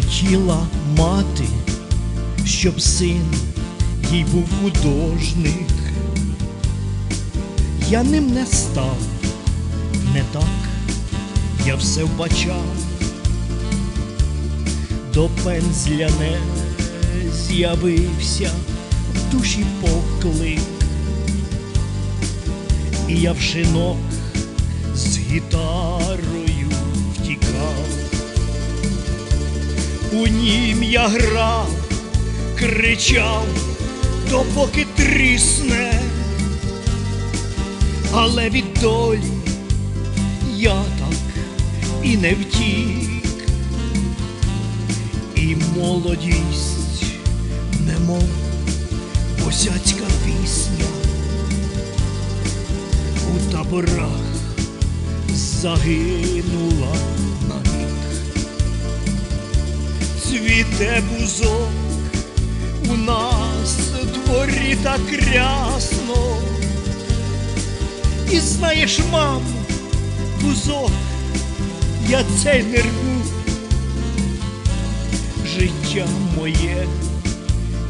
Хотіла мати, щоб син їй був художник. Я ним не став, не так, я все вбачав, до пензля не з'явився в душі поклик, і я в шинок з гітарою У нім я грав, кричав, допоки трісне, але від долі я так і не втік, і молодість, немов босяцька пісня, у таборах загинула цвіте бузок, у нас дворі так рясно. І знаєш, мам, бузок, я цей не рву. Життя моє,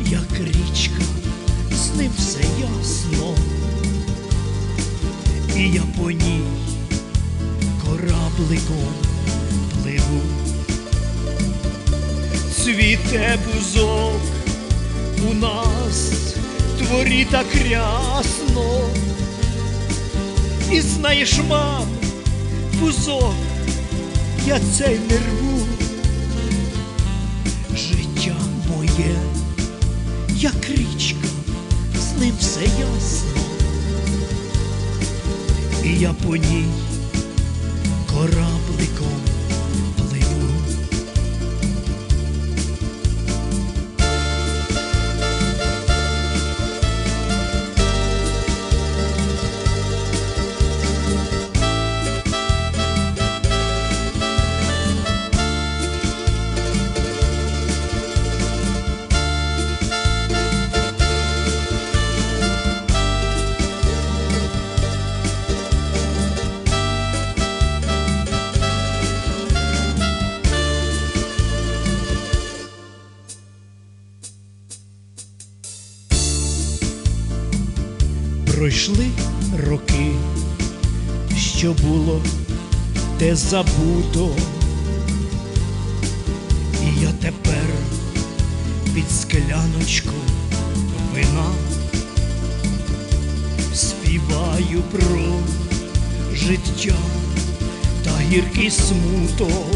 як річка, з ним все ясно. І я по ній корабликом пливу цвіте бузок, у нас в дворі так рясно. І знаєш, мам, бузок, я цей не рву. Життя моє, як річка, з ним все ясно. І я по ній корабликом Пройшли роки, що було те забуто, і я тепер під скляночку вина. Співаю про життя та гіркий смуток,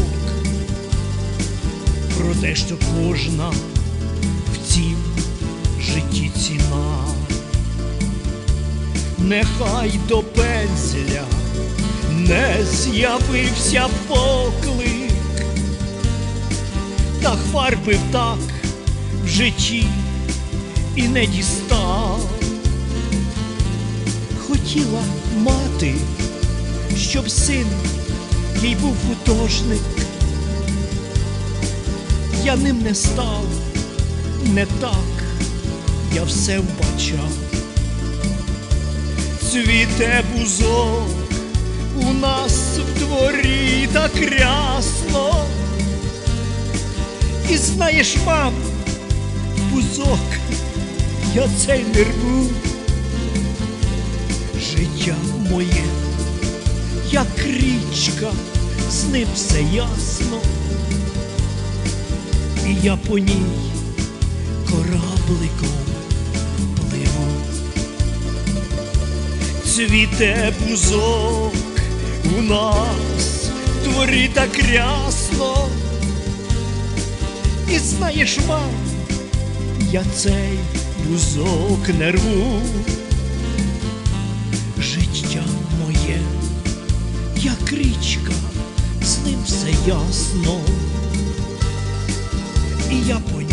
про те, що кожна в цім житті ціна нехай до пензля не з'явився поклик, та фарби так в житті і не дістав. Хотіла мати, щоб син їй був художник. Я ним не став, не так, я все вбачав цвіте бузок, у нас в дворі так рясно. І знаєш, мам, бузок, я цей не рву. Життя моє, як річка, з ним все ясно. І я по ній корабликом цвіте бузок, у нас в дворі так рясно. І знаєш, мам, я цей бузок не рву. Життя моє, як річка, з ним все ясно. І я по